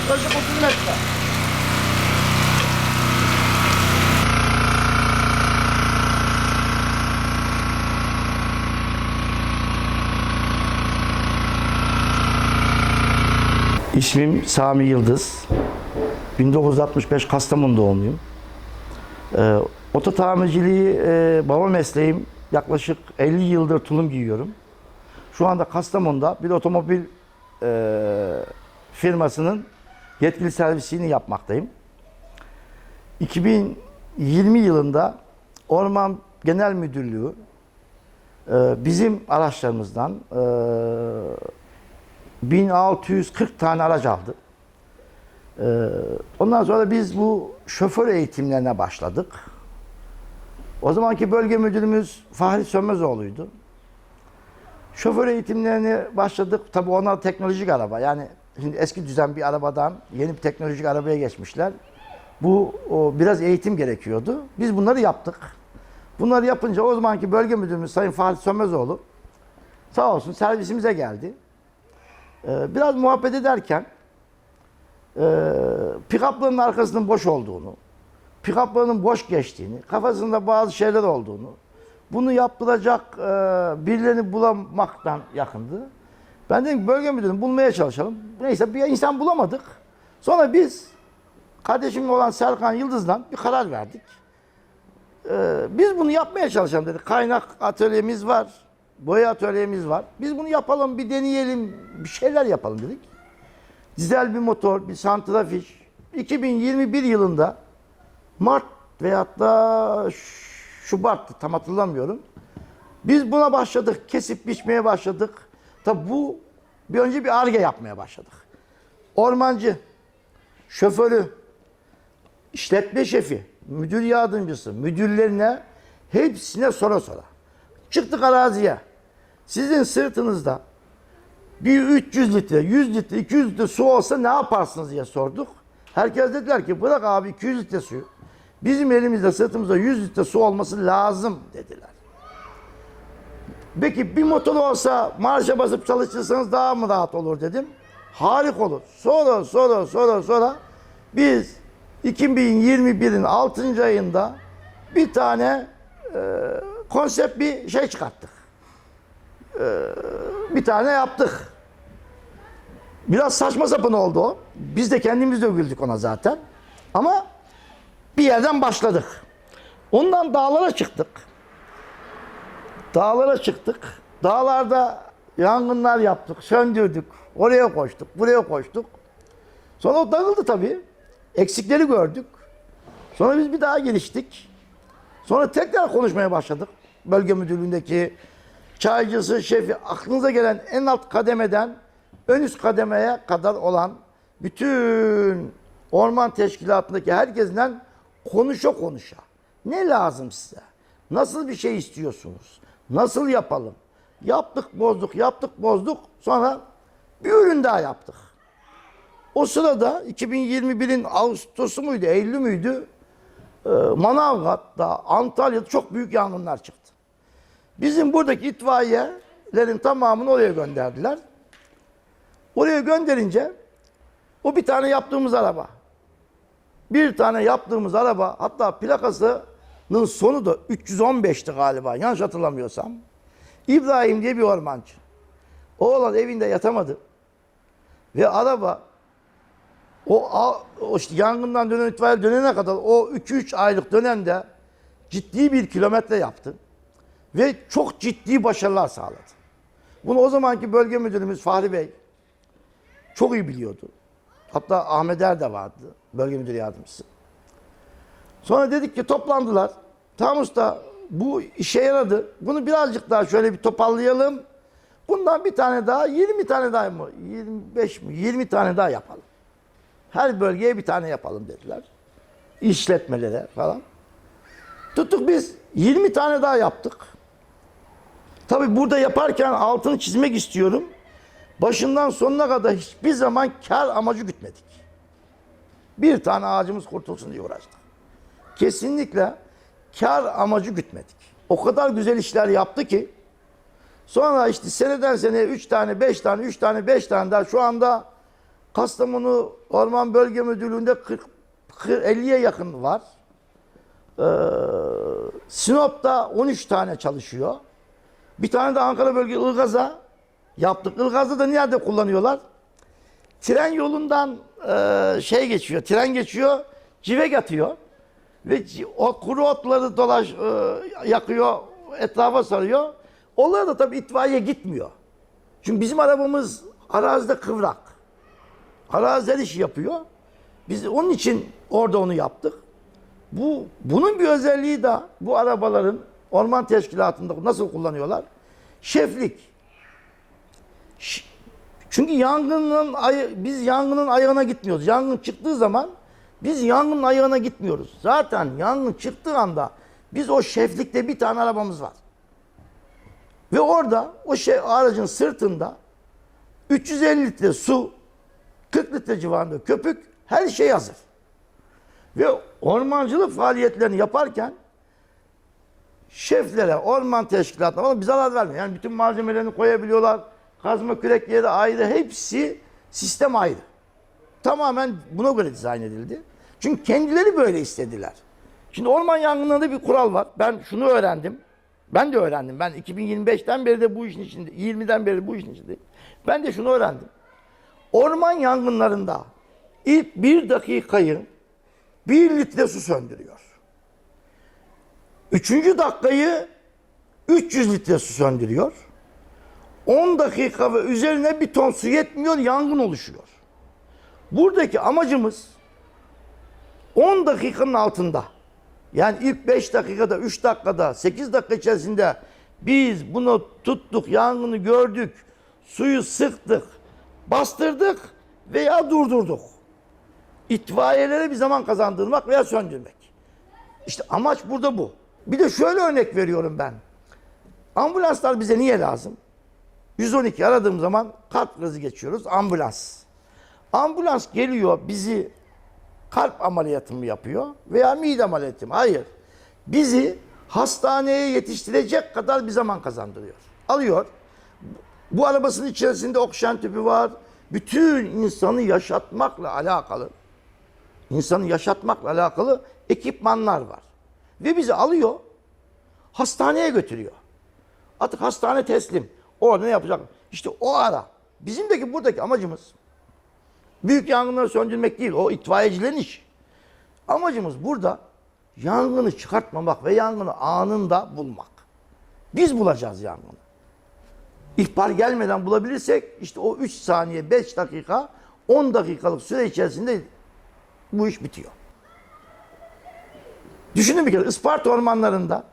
Yaklaşık 30 metre. İsmim Sami Yıldız. 1965 Kastamonu doğumluyum. Ee, oto tamirciliği e, baba mesleğim. Yaklaşık 50 yıldır tulum giyiyorum. Şu anda Kastamonu'da bir otomobil e, firmasının yetkili servisini yapmaktayım. 2020 yılında Orman Genel Müdürlüğü e, bizim araçlarımızdan e, 1640 tane araç aldı. Ee, Ondan sonra biz bu şoför eğitimlerine başladık. O zamanki bölge müdürümüz Fahri Sönmezoğlu'ydu. Şoför eğitimlerini başladık. Tabii onlar teknolojik araba. Yani şimdi eski düzen bir arabadan yeni bir teknolojik arabaya geçmişler. Bu o, biraz eğitim gerekiyordu. Biz bunları yaptık. Bunları yapınca o zamanki bölge müdürümüz Sayın Fahri Sönmezoğlu sağ olsun servisimize geldi. Ee, biraz muhabbet ederken e, pick-up'ların arkasının boş olduğunu, pick-up'ların boş geçtiğini, kafasında bazı şeyler olduğunu, bunu yaptıracak e, birilerini bulamaktan yakındı. Ben dedim ki bölge müdürüm bulmaya çalışalım. Neyse bir insan bulamadık. Sonra biz kardeşimle olan Serkan Yıldız'dan bir karar verdik. Ee, biz bunu yapmaya çalışalım dedik. Kaynak atölyemiz var, boya atölyemiz var. Biz bunu yapalım, bir deneyelim, bir şeyler yapalım dedik dizel bir motor, bir santrafiş. 2021 yılında Mart veyahut da Şubat'tı tam hatırlamıyorum. Biz buna başladık. Kesip biçmeye başladık. Tabi bu bir önce bir arge yapmaya başladık. Ormancı, şoförü, işletme şefi, müdür yardımcısı, müdürlerine hepsine sonra sonra. Çıktık araziye. Sizin sırtınızda bir 300 litre, 100 litre, 200 litre su olsa ne yaparsınız diye sorduk. Herkes dediler ki bırak abi 200 litre suyu. Bizim elimizde sırtımızda 100 litre su olması lazım dediler. Peki bir motor olsa marşa basıp çalışırsanız daha mı rahat olur dedim. Harika olur. Sonra sonra sonra sonra biz 2021'in 6. ayında bir tane e, konsept bir şey çıkarttık. E, bir tane yaptık. Biraz saçma sapan oldu o. Biz de kendimiz de güldük ona zaten. Ama bir yerden başladık. Ondan dağlara çıktık. Dağlara çıktık. Dağlarda yangınlar yaptık, söndürdük. Oraya koştuk, buraya koştuk. Sonra o dağıldı tabii. Eksikleri gördük. Sonra biz bir daha geliştik. Sonra tekrar konuşmaya başladık. Bölge müdürlüğündeki çaycısı, şefi, aklınıza gelen en alt kademeden ön üst kademeye kadar olan bütün orman teşkilatındaki herkesinden konuşa konuşa. Ne lazım size? Nasıl bir şey istiyorsunuz? Nasıl yapalım? Yaptık, bozduk, yaptık, bozduk. Sonra bir ürün daha yaptık. O sırada 2021'in Ağustos'u muydu, Eylül'ü müydü? Ee, Manavgat'ta, Antalya'da çok büyük yangınlar çıktı. Bizim buradaki itfaiyelerin tamamını oraya gönderdiler. Oraya gönderince o bir tane yaptığımız araba. Bir tane yaptığımız araba hatta plakasının sonu da 315'ti galiba yanlış hatırlamıyorsam. İbrahim diye bir ormancı. Oğlan evinde yatamadı. Ve araba o, o işte yangından dönen itfaiye dönene kadar o 2-3 aylık dönemde ciddi bir kilometre yaptı. Ve çok ciddi başarılar sağladı. Bunu o zamanki bölge müdürümüz Fahri Bey çok iyi biliyordu. Hatta Ahmet Er de vardı, bölge müdür yardımcısı. Sonra dedik ki toplandılar. Tamam usta bu işe yaradı. Bunu birazcık daha şöyle bir toparlayalım. Bundan bir tane daha, 20 tane daha mı? 25 mi? 20 tane daha yapalım. Her bölgeye bir tane yapalım dediler. İşletmelere falan. Tuttuk biz 20 tane daha yaptık. Tabii burada yaparken altını çizmek istiyorum. Başından sonuna kadar hiçbir zaman kar amacı gütmedik. Bir tane ağacımız kurtulsun diye uğraştık. Kesinlikle kar amacı gütmedik. O kadar güzel işler yaptı ki sonra işte seneden seneye 3 tane, 5 tane, 3 tane, 5 tane daha şu anda Kastamonu Orman Bölge Müdürlüğü'nde 40, 40 50'ye yakın var. Ee, Sinop'ta 13 tane çalışıyor. Bir tane de Ankara Bölge Ilgaz'a yaptık. Ilgaz'da da nerede kullanıyorlar? Tren yolundan e, şey geçiyor, tren geçiyor, civek atıyor. Ve o kuru otları dolaş, e, yakıyor, etrafa sarıyor. Onlar da tabii itfaiye gitmiyor. Çünkü bizim arabamız arazide kıvrak. Araziler işi yapıyor. Biz onun için orada onu yaptık. Bu bunun bir özelliği de bu arabaların orman teşkilatında nasıl kullanıyorlar? Şeflik. Çünkü yangının biz yangının ayağına gitmiyoruz. Yangın çıktığı zaman biz yangının ayağına gitmiyoruz. Zaten yangın çıktığı anda biz o şeflikte bir tane arabamız var. Ve orada o şey aracın sırtında 350 litre su, 40 litre civarında köpük, her şey hazır. Ve ormancılık faaliyetlerini yaparken şeflere, orman teşkilatına falan bir zarar vermiyor. Yani bütün malzemelerini koyabiliyorlar. Kazma kürekleri ayrı, hepsi sistem ayrı. Tamamen buna göre dizayn edildi. Çünkü kendileri böyle istediler. Şimdi orman yangınlarında bir kural var. Ben şunu öğrendim. Ben de öğrendim. Ben 2025'ten beri de bu işin içinde, 20'den beri bu işin içindeyim. Ben de şunu öğrendim. Orman yangınlarında ilk bir dakikayı bir litre su söndürüyor. Üçüncü dakikayı 300 litre su söndürüyor. 10 dakika ve üzerine bir ton su yetmiyor, yangın oluşuyor. Buradaki amacımız 10 dakikanın altında. Yani ilk 5 dakikada, 3 dakikada, 8 dakika içerisinde biz bunu tuttuk, yangını gördük, suyu sıktık, bastırdık veya durdurduk. İtfaiyelere bir zaman kazandırmak veya söndürmek. İşte amaç burada bu. Bir de şöyle örnek veriyorum ben. Ambulanslar bize niye lazım? 112 aradığım zaman kalp krizi geçiyoruz. Ambulans. Ambulans geliyor bizi kalp ameliyatı mı yapıyor veya mide ameliyatı mı? Hayır. Bizi hastaneye yetiştirecek kadar bir zaman kazandırıyor. Alıyor. Bu arabasının içerisinde oksijen tüpü var. Bütün insanı yaşatmakla alakalı, insanı yaşatmakla alakalı ekipmanlar var. Ve bizi alıyor, hastaneye götürüyor. Artık hastane teslim. Orada ne yapacak? İşte o ara. Bizimdeki buradaki amacımız büyük yangınları söndürmek değil. O itfaiyecilerin işi. Amacımız burada yangını çıkartmamak ve yangını anında bulmak. Biz bulacağız yangını. İhbar gelmeden bulabilirsek işte o 3 saniye, 5 dakika, 10 dakikalık süre içerisinde bu iş bitiyor. Düşünün bir kere Isparta ormanlarında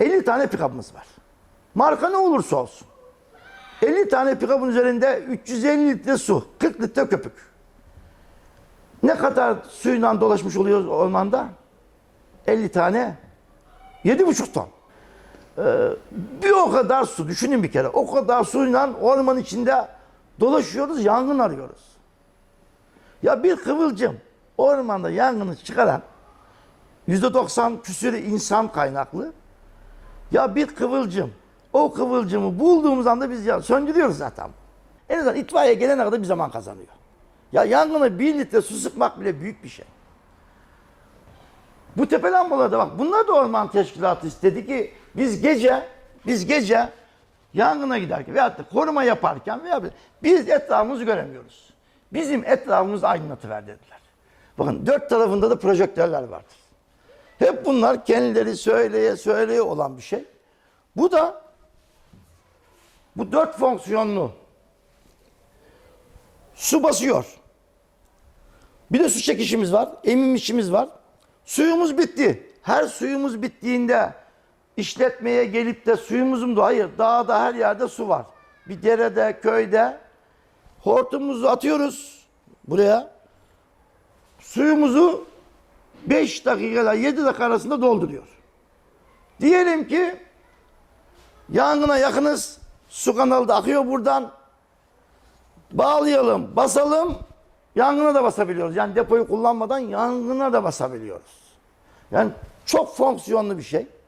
50 tane pikabımız var. Marka ne olursa olsun. 50 tane pikabın üzerinde 350 litre su, 40 litre köpük. Ne kadar suyla dolaşmış oluyoruz ormanda? 50 tane, 7,5 ton. Ee, bir o kadar su, düşünün bir kere. O kadar suyla orman içinde dolaşıyoruz, yangın arıyoruz. Ya bir kıvılcım ormanda yangını çıkaran %90 küsürü insan kaynaklı. Ya bir kıvılcım. O kıvılcımı bulduğumuz anda biz ya söndürüyoruz zaten. En azından itfaiye gelene kadar bir zaman kazanıyor. Ya yangına bir litre su sıkmak bile büyük bir şey. Bu tepe lambaları da bak bunlar da orman teşkilatı istedi ki biz gece biz gece yangına giderken veyahut da koruma yaparken veya biz etrafımızı göremiyoruz. Bizim etrafımızı aydınlatıver dediler. Bakın dört tarafında da projektörler vardır. Hep bunlar kendileri söyleye söyleye olan bir şey. Bu da bu dört fonksiyonlu su basıyor. Bir de su çekişimiz var, emim işimiz var. Suyumuz bitti. Her suyumuz bittiğinde işletmeye gelip de suyumuzun da hayır dağda her yerde su var. Bir derede, köyde hortumumuzu atıyoruz buraya. Suyumuzu 5 dakikayla 7 dakika arasında dolduruyor. Diyelim ki yangına yakınız. Su kanalı da akıyor buradan. Bağlayalım, basalım. Yangına da basabiliyoruz. Yani depoyu kullanmadan yangına da basabiliyoruz. Yani çok fonksiyonlu bir şey.